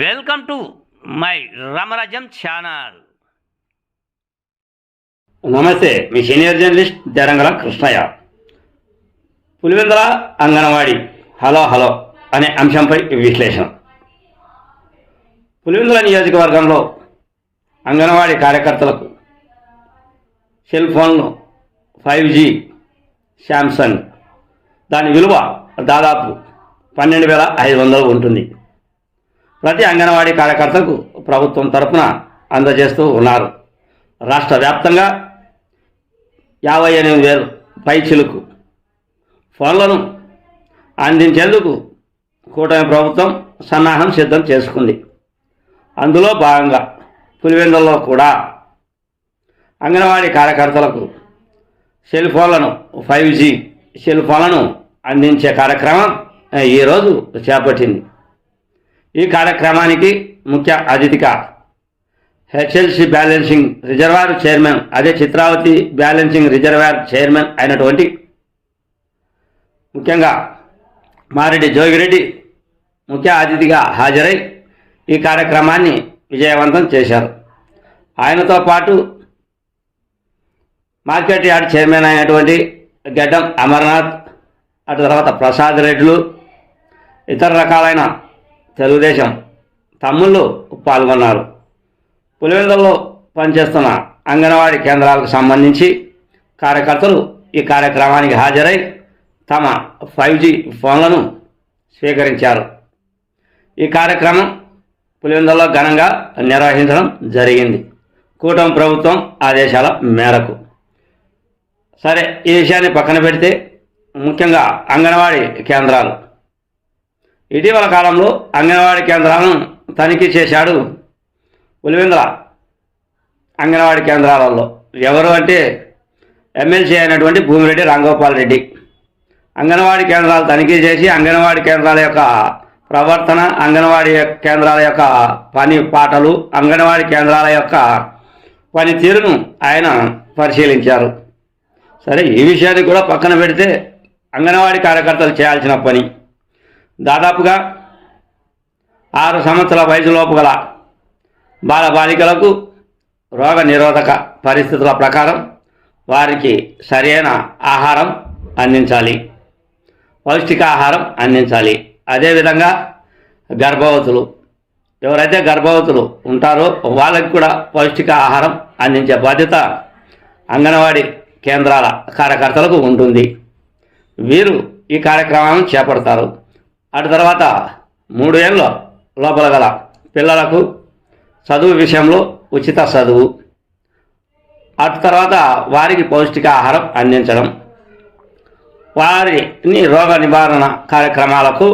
Welcome to my Ramarajyam channel. నమస్తే మీ senior journalist Derangala Krishnaiah. Pulivendula anganwadi hello hello అనే అంశంపై విశ్లేషణ. పులివెందుల నియోజకవర్గంలో అంగన్వాడీ కార్యకర్తలకు సెల్ ఫోన్లు ఫైవ్ జీ శాంసంగ్ దాని విలువ దాదాపు పన్నెండు వేల ఐదు వందలు ఉంటుంది. ప్రతి అంగన్వాడీ కార్యకర్తకు ప్రభుత్వం తరపున అందజేస్తూ ఉన్నారు. రాష్ట్ర వ్యాప్తంగా యాభై ఎనిమిది వేలు పై చిలుకు ఫోన్లను అందించేందుకు కూటమి ప్రభుత్వం సన్నాహం సిద్ధం చేసుకుంది. అందులో భాగంగా పులివెందుల్లో కూడా అంగన్వాడీ కార్యకర్తలకు సెల్ ఫోన్లను ఫైవ్ జీ సెల్ ఫోన్లను అందించే కార్యక్రమం ఈరోజు చేపట్టింది. ఈ కార్యక్రమానికి ముఖ్య అతిథిగా హెచ్ఎల్సి బ్యాలెన్సింగ్ రిజర్వాయర్ చైర్మన్ అదే చిత్రావతి బ్యాలెన్సింగ్ రిజర్వాయర్ చైర్మన్ అయినటువంటి ముఖ్యంగా మారెడ్డి జోగిరెడ్డి ముఖ్య అతిథిగా హాజరై ఈ కార్యక్రమాన్ని విజయవంతం చేశారు. ఆయనతో పాటు మార్కెట్ యార్డ్ చైర్మన్ అయినటువంటి గడ్డం అమర్నాథ్ అటు తర్వాత ప్రసాద్ రెడ్లు ఇతర రకాలైన తెలుగుదేశం తమ్ముళ్ళు పాల్గొన్నారు. పులివెందుల్లో పనిచేస్తున్న అంగన్వాడీ కేంద్రాలకు సంబంధించి కార్యకర్తలు ఈ కార్యక్రమానికి హాజరై తమ ఫైవ్ జీ ఫోన్లను స్వీకరించారు. ఈ కార్యక్రమం పులివెందుల్లో ఘనంగా నిర్వహించడం జరిగింది. కూటమి ప్రభుత్వం ఆదేశాల మేరకు. సరే ఈ విషయాన్ని పక్కన పెడితే ముఖ్యంగా అంగన్వాడీ కేంద్రాలు. ఇటీవల కాలంలో అంగన్వాడీ కేంద్రాలను తనిఖీ చేశాడు పులివెందుల అంగన్వాడీ కేంద్రాలలో. ఎవరు అంటే ఎమ్మెల్సీ అయినటువంటి భూమిరెడ్డి రాంగోపాల్ రెడ్డి. అంగన్వాడీ కేంద్రాలు తనిఖీ చేసి అంగన్వాడీ కేంద్రాల యొక్క ప్రవర్తన అంగన్వాడీ కేంద్రాల యొక్క పని పాటలు అంగన్వాడీ కేంద్రాల యొక్క పనితీరును ఆయన పరిశీలించారు. సరే ఈ విషయాన్ని కూడా పక్కన పెడితే అంగన్వాడీ కార్యకర్తలు చేయాల్సిన పని. దాదాపుగా ఆరు సంవత్సరాల వయసులోపు గల బాలబాలికలకు రోగ నిరోధక పరిస్థితుల ప్రకారం వారికి సరైన ఆహారం అందించాలి పౌష్టికాహారం అందించాలి. అదేవిధంగా గర్భవతులు ఎవరైతే గర్భవతులు ఉంటారో వాళ్ళకి కూడా పౌష్టిక ఆహారం అందించే బాధ్యత అంగన్వాడీ కేంద్రాల కార్యకర్తలకు ఉంటుంది. వీరు ఈ కార్యక్రమాలను చేపడతారు. అటు తర్వాత మూడు ఏళ్ళ లోపల గల పిల్లలకు చదువు విషయంలో ఉచిత చదువు. అటు తర్వాత వారికి పౌష్టికాహారం అందించడం. వారిని రోగ నివారణ కార్యక్రమాలకు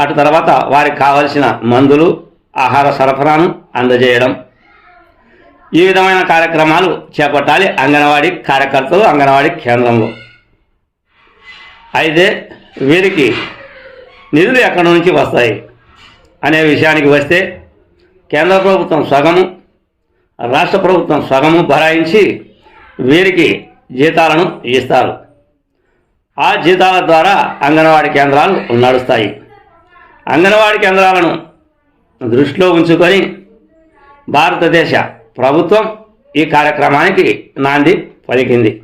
అటు తర్వాత వారికి కావలసిన మందులు ఆహార సరఫరాను అందజేయడం. ఈ విధమైన కార్యక్రమాలు చేపట్టాలి అంగన్వాడీ కార్యకర్తలు అంగన్వాడీ కేంద్రంలో. అయితే వీరికి నిధులు ఎక్కడి నుంచి వస్తాయి అనే విషయానికి వస్తే కేంద్ర ప్రభుత్వం సగము రాష్ట్ర ప్రభుత్వం సగము భరాయించి వీరికి జీతాలను ఇస్తారు. ఆ జీతాల ద్వారా అంగన్వాడీ కేంద్రాలు నడుస్తాయి. అంగన్వాడీ కేంద్రాలను దృష్టిలో ఉంచుకొని భారతదేశ ప్రభుత్వం ఈ కార్యక్రమానికి నాంది పలికింది.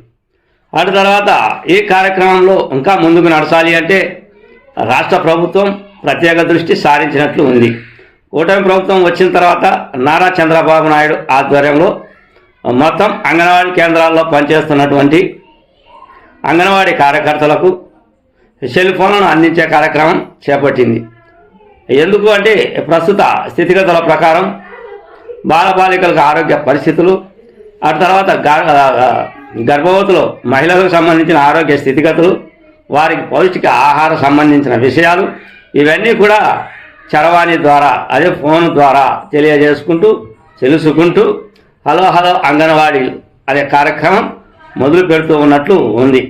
అటు తర్వాత ఈ కార్యక్రమంలో ఇంకా ముందుకు నడచాలి అంటే రాష్ట్ర ప్రభుత్వం ప్రత్యేక దృష్టి సారించినట్లు ఉంది. కూటమి ప్రభుత్వం వచ్చిన తర్వాత నారా చంద్రబాబు నాయుడు ఆధ్వర్యంలో మొత్తం అంగన్వాడీ కేంద్రాల్లో పనిచేస్తున్నటువంటి అంగన్వాడీ కార్యకర్తలకు సెల్ ఫోన్లను అందించే కార్యక్రమం చేపట్టింది. ఎందుకు అంటే ప్రస్తుత స్థితిగతుల ప్రకారం బాలబాలికలకు ఆరోగ్య పరిస్థితులు ఆ తర్వాత గర్భవతులు మహిళలకు సంబంధించిన ఆరోగ్య స్థితిగతులు వారికి పౌష్టిక ఆహారం సంబంధించిన విషయాలు ఇవన్నీ కూడా చరవాణి ద్వారా అదే ఫోన్ ద్వారా తెలియజేసుకుంటూ తెలుసుకుంటూ హలో హలో అంగన్వాడీ అనే కార్యక్రమం మొదలు పెడుతూ ఉన్నట్లు ఉంది.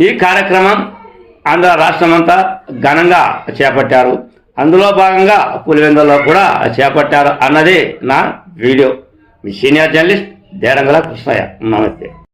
ఈ కార్యక్రమం ఆంధ్ర రాష్ట్రమంతా ఘనంగా చేపట్టారు. అందులో భాగంగా పులివెందులో కూడా చేపట్టారు అన్నది నా వీడియో. మీ సీనియర్ జర్నలిస్ట్ దేరంగల కృష్ణయ్య. నమస్తే.